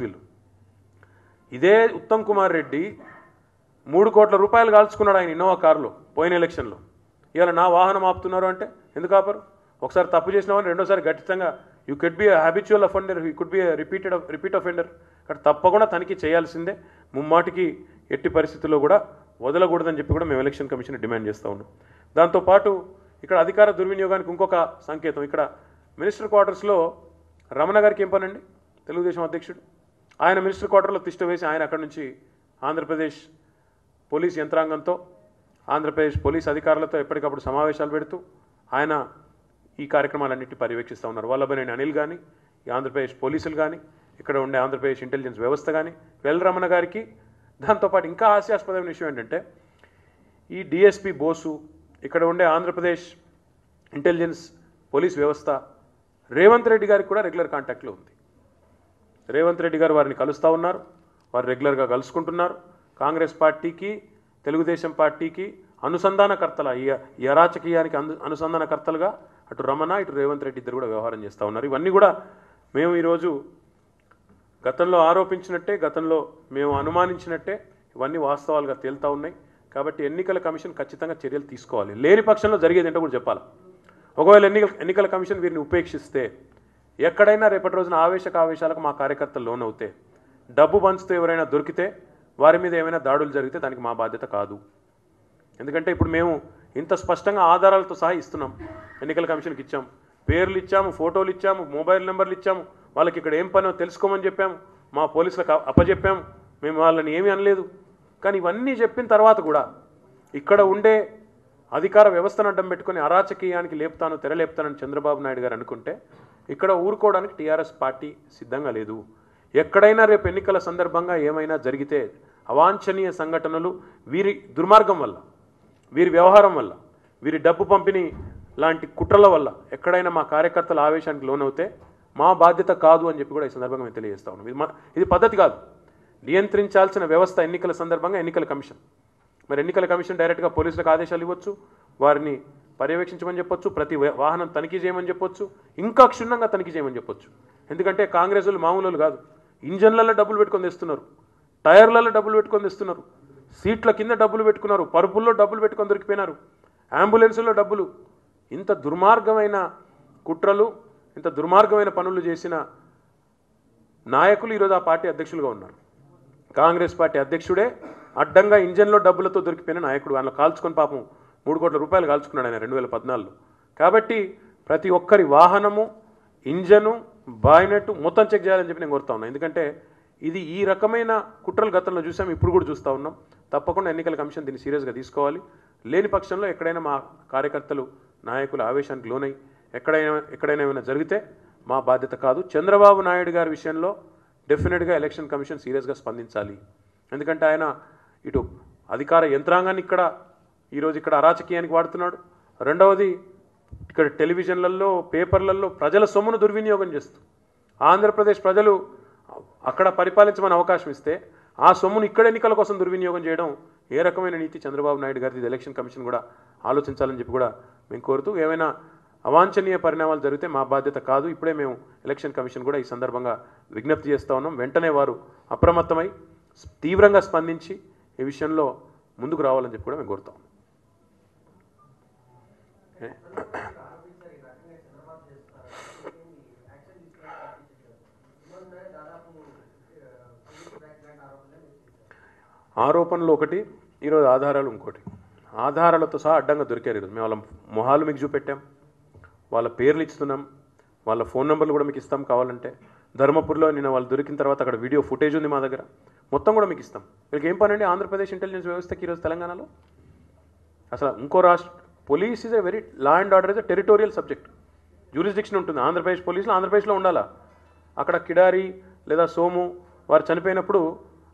వీళ్ళు ఇదే ఉత్తమ్ కుమార్ రెడ్డి మూడు కోట్ల రూపాయలు కాల్చుకున్నాడు ఆయన ఇన్నోవా కారులో పోయిన ఎలక్షన్లో. ఇవాళ నా వాహనం ఆపుతున్నారు అంటే ఎందుకు ఆపరు? ఒకసారి తప్పు చేసిన రెండోసారి ఖచ్చితంగా you could be habitual offender you could be repeated repeat offender కాబట్టి తప్పకుండా తనిఖీ చేయాల్సిందే. ముమ్మాటికి ఎట్టి పరిస్థితుల్లో కూడా వదలకూడదని చెప్పి కూడా మేము ఎలక్షన్ కమిషన్ డిమాండ్ చేస్తూ ఉన్నాం. దాంతోపాటు ఇక్కడ అధికార దుర్వినియోగానికి ఇంకొక సంకేతం. ఇక్కడ మినిస్టర్ క్వార్టర్స్లో రమణ గారికి ఏం పనండి తెలుగుదేశం అధ్యక్షుడు. ఆయన మినిస్టర్ క్వార్టర్లో తిష్ట వేసి ఆయన అక్కడి నుంచి ఆంధ్రప్రదేశ్ పోలీస్ యంత్రాంగంతో ఆంధ్రప్రదేశ్ పోలీస్ అధికారులతో ఎప్పటికప్పుడు సమావేశాలు పెడుతూ ఆయన ఈ కార్యక్రమాలన్నింటినీ పర్యవేక్షిస్తూ ఉన్నారు. వల్లభనేని అనిల్ కానీ ఈ ఆంధ్రప్రదేశ్ పోలీసులు కానీ ఇక్కడ ఉండే ఆంధ్రప్రదేశ్ ఇంటెలిజెన్స్ వ్యవస్థ కానీ వెల్ రమణ గారికి దాంతోపాటు ఇంకా హాస్యాస్పదమైన విషయం ఏంటంటే ఈ డిఎస్పి బోసు ఇక్కడ ఉండే ఆంధ్రప్రదేశ్ ఇంటెలిజెన్స్ పోలీస్ వ్యవస్థ. రేవంత్ రెడ్డి గారికి కూడా రెగ్యులర్ కాంటాక్ట్లో ఉంది. రేవంత్ రెడ్డి గారు వారిని కలుస్తూ ఉన్నారు. వారు రెగ్యులర్గా కలుసుకుంటున్నారు. కాంగ్రెస్ పార్టీకి తెలుగుదేశం పార్టీకి అనుసంధానకర్తల ఈ అరాచకీయానికి అను అనుసంధానకర్తలుగా అటు రమణ ఇటు రేవంత్ రెడ్డి ఇద్దరు కూడా వ్యవహారం చేస్తూ ఉన్నారు. ఇవన్నీ కూడా మేము ఈరోజు గతంలో ఆరోపించినట్టే గతంలో మేము అనుమానించినట్టే ఇవన్నీ వాస్తవాలుగా తేలుతా ఉన్నాయి. కాబట్టి ఎన్నికల కమిషన్ ఖచ్చితంగా చర్యలు తీసుకోవాలి. లేని పక్షంలో జరిగేది ఏంటో కూడా చెప్పాలి? ఒకవేళ ఎన్నికల ఎన్నికల కమిషన్ వీరిని ఉపేక్షిస్తే ఎక్కడైనా రేపటి రోజున ఆవేశక ఆవేశాలకు మా కార్యకర్తలు లోనవుతే డబ్బు పంచుతూ ఎవరైనా దొరికితే వారి మీద ఏమైనా దాడులు జరిగితే దానికి మా బాధ్యత కాదు. ఎందుకంటే ఇప్పుడు మేము ఇంత స్పష్టంగా ఆధారాలతో సహా ఇస్తున్నాం. ఎన్నికల కమిషన్కి ఇచ్చాము పేర్లు ఇచ్చాము ఫోటోలు ఇచ్చాము మొబైల్ నెంబర్లు ఇచ్చాము. వాళ్ళకి ఇక్కడ ఏం పనో తెలుసుకోమని చెప్పాము. మా పోలీసులకు అప్పజెప్పాము. మేము వాళ్ళని ఏమీ అనలేదు. కానీ ఇవన్నీ చెప్పిన తర్వాత కూడా ఇక్కడ ఉండే అధికార వ్యవస్థను అడ్డం పెట్టుకుని అరాచకీయానికి లేపుతాను తెరలేపుతానని చంద్రబాబు నాయుడు గారు అనుకుంటే ఇక్కడ ఊరుకోవడానికి టీఆర్ఎస్ పార్టీ సిద్ధంగా లేదు. ఎక్కడైనా రేపు ఎన్నికల సందర్భంగా ఏమైనా జరిగితే అవాంఛనీయ సంఘటనలు వీరి దుర్మార్గం వల్ల వీరి వ్యవహారం వల్ల వీరి డబ్బు పంపిణీ లాంటి కుట్రల వల్ల ఎక్కడైనా మా కార్యకర్తల ఆవేశానికి లోనవుతే మా బాధ్యత కాదు అని చెప్పి కూడా ఈ సందర్భంగా మేము తెలియజేస్తా ఉన్నాం. ఇది ఇది పద్ధతి కాదు. నియంత్రించాల్సిన వ్యవస్థ ఎన్నికల సందర్భంగా ఎన్నికల కమిషన్. మరి ఎన్నికల కమిషన్ డైరెక్ట్గా పోలీసులకు ఆదేశాలు ఇవ్వచ్చు వారిని పర్యవేక్షించమని చెప్పొచ్చు ప్రతి వాహనం తనిఖీ చేయమని చెప్పొచ్చు ఇంకా క్షుణ్ణంగా తనిఖీ చేయమని చెప్పొచ్చు. ఎందుకంటే కాంగ్రెస్ వాళ్ళు మామూలు కాదు. ఇంజన్లలో డబ్బులు పెట్టుకొని తెస్తున్నారు టైర్లలో డబ్బులు పెట్టుకొని తెస్తున్నారు సీట్ల కింద డబ్బులు పెట్టుకున్నారు పరుపుల్లో డబ్బులు పెట్టుకొని దొరికిపోయినారు అంబులెన్సుల్లో డబ్బులు. ఇంత దుర్మార్గమైన కుట్రలు ఇంత దుర్మార్గమైన పనులు చేసిన నాయకులు ఈరోజు ఆ పార్టీ అధ్యక్షులుగా ఉన్నారు. కాంగ్రెస్ పార్టీ అధ్యక్షుడే అడ్డంగా ఇంజన్లో డబ్బులతో దొరికిపోయిన నాయకుడు. ఆయన కాల్చుకొని పాపం మూడు కోట్ల రూపాయలు కాల్చుకున్నాడు ఆయన రెండు వేల పద్నాలుగులో కాబట్టి ప్రతి ఒక్కరి వాహనము ఇంజను బాయినెట్ మొత్తం చెక్ చేయాలని చెప్పి నేను కోరుతా ఉన్నాను ఎందుకంటే ఇది ఈ రకమైన కుట్రలు గతంలో చూసాం ఇప్పుడు కూడా చూస్తూ ఉన్నాం. తప్పకుండా ఎన్నికల కమిషన్ దీన్ని సీరియస్గా తీసుకోవాలి. లేని పక్షంలో ఎక్కడైనా మా కార్యకర్తలు నాయకుల ఆవేశానికి లోనై ఎక్కడైనా ఎక్కడైనా ఏమైనా జరిగితే మా బాధ్యత కాదు. చంద్రబాబు నాయుడు గారి విషయంలో డెఫినెట్గా ఎలక్షన్ కమిషన్ సీరియస్గా స్పందించాలి. ఎందుకంటే ఆయన ఇటు అధికార యంత్రాంగాన్ని ఇక్కడ ఈరోజు ఇక్కడ అరాచకీయానికి వాడుతున్నాడు. రెండవది ఇక్కడ టెలివిజన్లలో పేపర్లలో ప్రజల సొమ్మును దుర్వినియోగం చేస్తూ ఆంధ్రప్రదేశ్ ప్రజలు అక్కడ పరిపాలించమని అవకాశం ఇస్తే ఆ సొమ్మును ఇక్కడ ఎన్నికల కోసం దుర్వినియోగం చేయడం ఏ రకమైన నీతి? చంద్రబాబు నాయుడు గారిది ఎలక్షన్ కమిషన్ కూడా ఆలోచించాలని చెప్పి కూడా మేము కోరుతూ ఏమైనా అవాంఛనీయ పరిణామాలు జరిగితే మా బాధ్యత కాదు. ఇప్పుడే మేము ఎలక్షన్ కమిషన్ కూడా ఈ సందర్భంగా విజ్ఞప్తి చేస్తా ఉన్నాం. వెంటనే వారు అప్రమత్తమై తీవ్రంగా స్పందించి ఈ విషయంలో ముందుకు రావాలని చెప్పి కూడా మేము కోరుతాం. ఆరోపణలు ఒకటి ఈరోజు ఆధారాలు ఇంకోటి. ఆధారాలతో సహా అడ్డంగా దొరికారు ఈరోజు. మేము వాళ్ళ మొహాలు మీకు చూపెట్టాం వాళ్ళ పేర్లు ఇస్తున్నాం వాళ్ళ ఫోన్ నెంబర్లు కూడా మీకు ఇస్తాం కావాలంటే. ధర్మపూర్లో నిన్న వాళ్ళు దొరికిన తర్వాత అక్కడ వీడియో ఫుటేజ్ ఉంది మా దగ్గర. మొత్తం కూడా మీకు ఇస్తాం. వీళ్ళకి ఏం పని అండి? ఆంధ్రప్రదేశ్ ఇంటెలిజెన్స్ వ్యవస్థకి ఈరోజు తెలంగాణలో? అసలు ఇంకో రాష్ట్ర police is a very law and order is a territorial subject jurisdiction ఉంటుంది. ఆంధ్రప్రదేశ్ పోలీసులు ఆంధ్రప్రదేశ్లో ఉండాలా. అక్కడ కిడారి లేదా సోము వారు చనిపోయినప్పుడు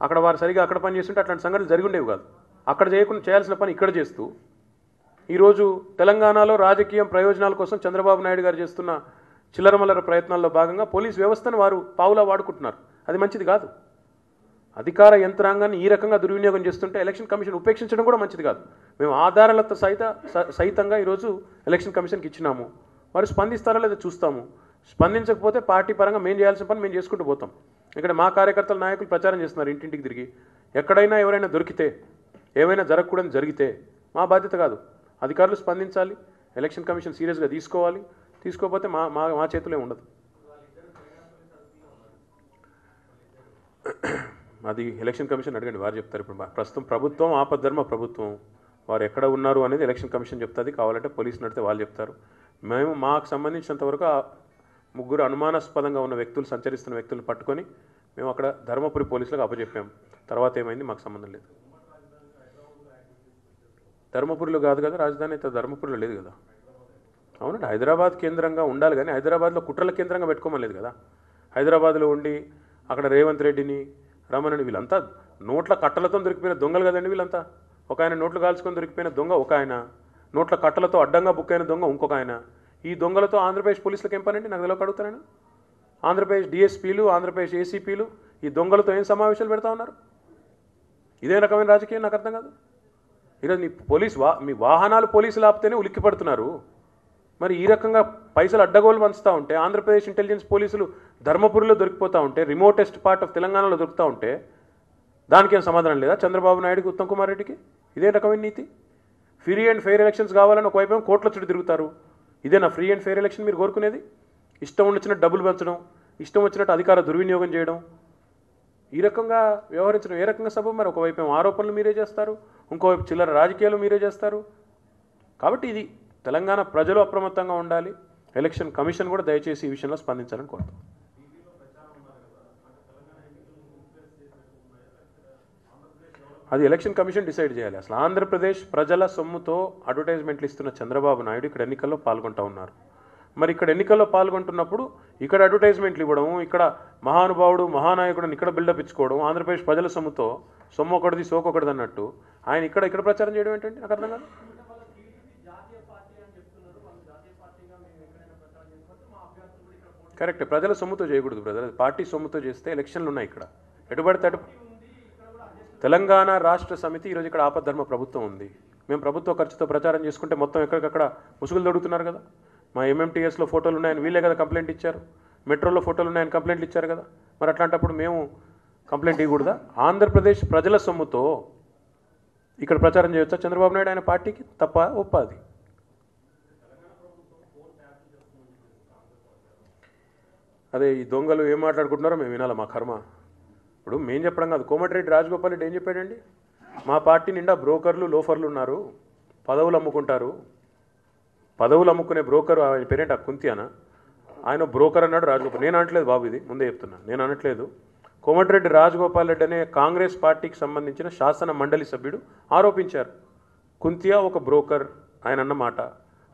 అక్కడ వారు సరిగా అక్కడ పని చేస్తుంటే అట్లాంటి సంఘటనలు జరిగి ఉండేవి కాదు. అక్కడ చేయకుండా చేయాల్సిన పని ఇక్కడ చేస్తూ ఈరోజు తెలంగాణలో రాజకీయం ప్రయోజనాల కోసం చంద్రబాబు నాయుడు గారు చేస్తున్న చిల్లరమల్లర ప్రయత్నాల్లో భాగంగా పోలీస్ వ్యవస్థను వారు పావులా వాడుకుంటున్నారు. అది మంచిది కాదు. అధికార యంత్రాంగాన్ని ఈ రకంగా దుర్వినియోగం చేస్తుంటే ఎలక్షన్ కమిషన్ ఉపేక్షించడం కూడా మంచిది కాదు. మేము ఆధారాలతో సహిత స- సహితంగా ఈరోజు ఎలక్షన్ కమిషన్కి ఇచ్చినాము. వారు స్పందిస్తారా లేదో చూస్తాము. స్పందించకపోతే పార్టీ పరంగా మేము చేయాల్సిన పని మేము చేసుకుంటూ పోతాం. ఇక్కడ మా కార్యకర్తల నాయకులు ప్రచారం చేస్తున్నారు ఇంటింటికి తిరిగి. ఎక్కడైనా ఎవరైనా దొరికితే ఏమైనా జరగకూడని జరిగితే మా బాధ్యత కాదు. అధికారులు స్పందించాలి ఎలక్షన్ కమిషన్ సీరియస్గా తీసుకోవాలి. తీసుకోకపోతే మా మా మా చేతిలో ఉండదు. అది ఎలక్షన్ కమిషన్ అడగండి వారు చెప్తారు ఇప్పుడు మా- ప్రస్తుతం ప్రభుత్వం ఆపద్ధర్మ ప్రభుత్వం వారు ఎక్కడ ఉన్నారు అనేది ఎలక్షన్ కమిషన్ చెప్తుంది కావాలంటే పోలీసు నడితే వాళ్ళు చెప్తారు. మేము మాకు సంబంధించినంతవరకు ఆ ముగ్గురు అనుమానాస్పదంగా ఉన్న వ్యక్తులు సంచరిస్తున్న వ్యక్తులను పట్టుకొని మేము అక్కడ ధర్మపురి పోలీసులకు అప్పచెప్పాము తర్వాత ఏమైంది మాకు సంబంధం లేదు. ధర్మపురిలో కాదు కదా రాజధాని అయితే ధర్మపురిలో లేదు కదా. అవునండి హైదరాబాద్ కేంద్రంగా ఉండాలి కానీ హైదరాబాద్లో కుట్రల కేంద్రంగా పెట్టుకోమలేదు కదా. హైదరాబాద్లో ఉండి అక్కడ రేవంత్ రెడ్డిని రమణని వీళ్ళంతా నోట్ల కట్టలతో దొరికిపోయిన దొంగలు కదండి వీళ్ళంతా. ఒక ఆయన నోట్లు కాల్చుకొని దొరికిపోయిన దొంగ ఒక ఆయన నోట్ల కట్టలతో అడ్డంగా బుక్ అయిన దొంగ ఇంకొక ఆయన. ఈ దొంగలతో ఆంధ్రప్రదేశ్ పోలీసులకు ఏం పనండి? నాకు తెలియక అడుగుతున్నాను ఆంధ్రప్రదేశ్ డిఎస్పీలు ఆంధ్రప్రదేశ్ ఏసీపీలు ఈ దొంగలతో ఏం సమావేశాలు పెడతా ఉన్నారు? ఇదే రకమైన రాజకీయం నాకు అర్థం కాదు. ఈరోజు మీ పోలీస్ వా మీ వాహనాలు పోలీసులు ఆపితేనే ఉలిక్కి పడుతున్నారు మరి ఈ రకంగా పైసలు అడ్డగోలు పంచుతూ ఉంటే ఆంధ్రప్రదేశ్ ఇంటెలిజెన్స్ పోలీసులు ధర్మపురిలో దొరికిపోతూ ఉంటే రిమోటెస్ట్ పార్ట్ ఆఫ్ తెలంగాణలో దొరుకుతూ ఉంటే దానికేం సమాధానం లేదా? చంద్రబాబు నాయుడుకి ఉత్తమ్ కుమార్ రెడ్డికి? ఇదే రకమైన నీతి? ఫ్రీ అండ్ ఫెయిర్ ఎలక్షన్స్ కావాలని ఒకవైపు కోట్ల చుట్టూ తిరుగుతారు. ఇదేనా ఫ్రీ అండ్ ఫెయిర్ ఎలక్షన్ మీరు కోరుకునేది? ఇష్టం వచ్చినట్టు డబ్బులు పెంచడం ఇష్టం వచ్చినట్టు అధికార దుర్వినియోగం చేయడం. ఈ రకంగా వ్యవహరించడం ఏ రకంగా సభ మరి ఒకవైపు ఆరోపణలు మీరే చేస్తారు ఇంకోవైపు చిల్లర రాజకీయాలు మీరే చేస్తారు. కాబట్టి ఇది తెలంగాణ ప్రజలు అప్రమత్తంగా ఉండాలి. ఎలక్షన్ కమిషన్ కూడా దయచేసి ఈ విషయంలో స్పందించాలని కోరుతాం అది ఎలక్షన్ కమిషన్ డిసైడ్ చేయాలి. అసలు ఆంధ్రప్రదేశ్ ప్రజల సొమ్ముతో అడ్వర్టైజ్మెంట్లు ఇస్తున్న చంద్రబాబు నాయుడు ఇక్కడ ఎన్నికల్లో పాల్గొంటూ ఉన్నారు. మరి ఇక్కడ ఎన్నికల్లో పాల్గొంటున్నప్పుడు ఇక్కడ అడ్వర్టైజ్మెంట్లు ఇవ్వడం ఇక్కడ మహానుభావుడు మహానాయకుడిని ఇక్కడ బిల్డప్ ఇచ్చుకోవడం ఆంధ్రప్రదేశ్ ప్రజల సొమ్ముతో సొమ్ము ఒకటిది సోకొకటిది అన్నట్టు ఆయన ఇక్కడ ఇక్కడ ప్రచారం చేయడం ఏంటండి? నాకు అర్థం కాదు. కరెక్ట్. ప్రజల సొమ్ముతో చేయకూడదు బ్రదర్. పార్టీ సొమ్ముతో చేస్తే ఎలక్షన్లు ఉన్నాయి ఇక్కడ. ఎటుబడితే తెలంగాణ రాష్ట్ర సమితి ఈరోజు ఇక్కడ ఆపద్ధర్మ ప్రభుత్వం ఉంది. మేము ప్రభుత్వ ఖర్చుతో ప్రచారం చేసుకుంటే మొత్తం ఎక్కడికక్కడ ముసుగులు దొడుగుతున్నారు కదా. మా ఎంఎంటీఎస్లో ఫోటోలు ఉన్నాయని వీళ్ళే కదా కంప్లైంట్ ఇచ్చారు. మెట్రోలో ఫోటోలు ఉన్నాయని కంప్లైంట్లు ఇచ్చారు కదా. మరి అట్లాంటప్పుడు మేము కంప్లైంట్ ఇవ్వకూడదా ఆంధ్రప్రదేశ్ ప్రజల సొమ్ముతో ఇక్కడ ప్రచారం చేయొచ్చా? చంద్రబాబు నాయుడు ఆయన పార్టీకి? తప్ప ఒప్ప అది. అదే ఈ దొంగలు ఏం మాట్లాడుకుంటున్నారో మేము వినాలి మా కర్మ? ఇప్పుడు మేము చెప్పడం కాదు. కోమటిరెడ్డి రాజగోపాల్ రెడ్డి ఏం చెప్పాడండి? మా పార్టీ నిండా బ్రోకర్లు లోఫర్లు ఉన్నారు. పదవులు అమ్ముకుంటారు. పదవులు అమ్ముకునే బ్రోకర్ ఆయన పేరేంటి? ఆ కుంతియానా? ఆయన బ్రోకర్ అన్నాడు రాజగోపాల్. నేను అనట్లేదు బాబు ఇది. ముందే చెప్తున్నా. నేను అనట్లేదు. కోమటిరెడ్డి రాజగోపాల్ రెడ్డి అనే కాంగ్రెస్ పార్టీకి సంబంధించిన శాసన మండలి సభ్యుడు ఆరోపించారు. కుంతియా ఒక బ్రోకర్ ఆయన అన్న మాట.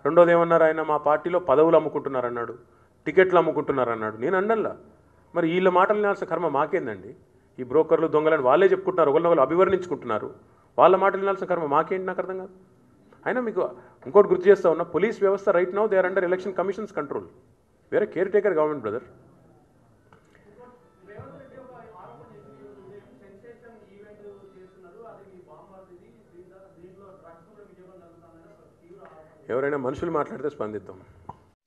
రెండోది ఏమన్నారు ఆయన? మా పార్టీలో పదవులు అమ్ముకుంటున్నారన్నాడు. టికెట్లు అమ్ముకుంటున్నారు అన్నాడు నేను అన్నల్లా. మరి వీళ్ళ మాటలు వినాల్సిన కర్మ మాకేందండి? ఈ బ్రోకర్లు దొంగలని వాళ్ళే చెప్పుకుంటున్నారు ఒకరినొకరు అభివర్ణించుకుంటున్నారు. వాళ్ళ మాటలు వినాల్సిన కర్మ మాకేంటి నాకు అర్థం కాదు. అయినా మీకు ఇంకోటి గుర్తు చేస్తా ఉన్నా పోలీస్ వ్యవస్థ right now they are under election commissions control వేరే కేర్ టేకర్ గవర్నమెంట్ బ్రదర్ ఎవరైనా మనుషులు మాట్లాడితే స్పందిద్దాం.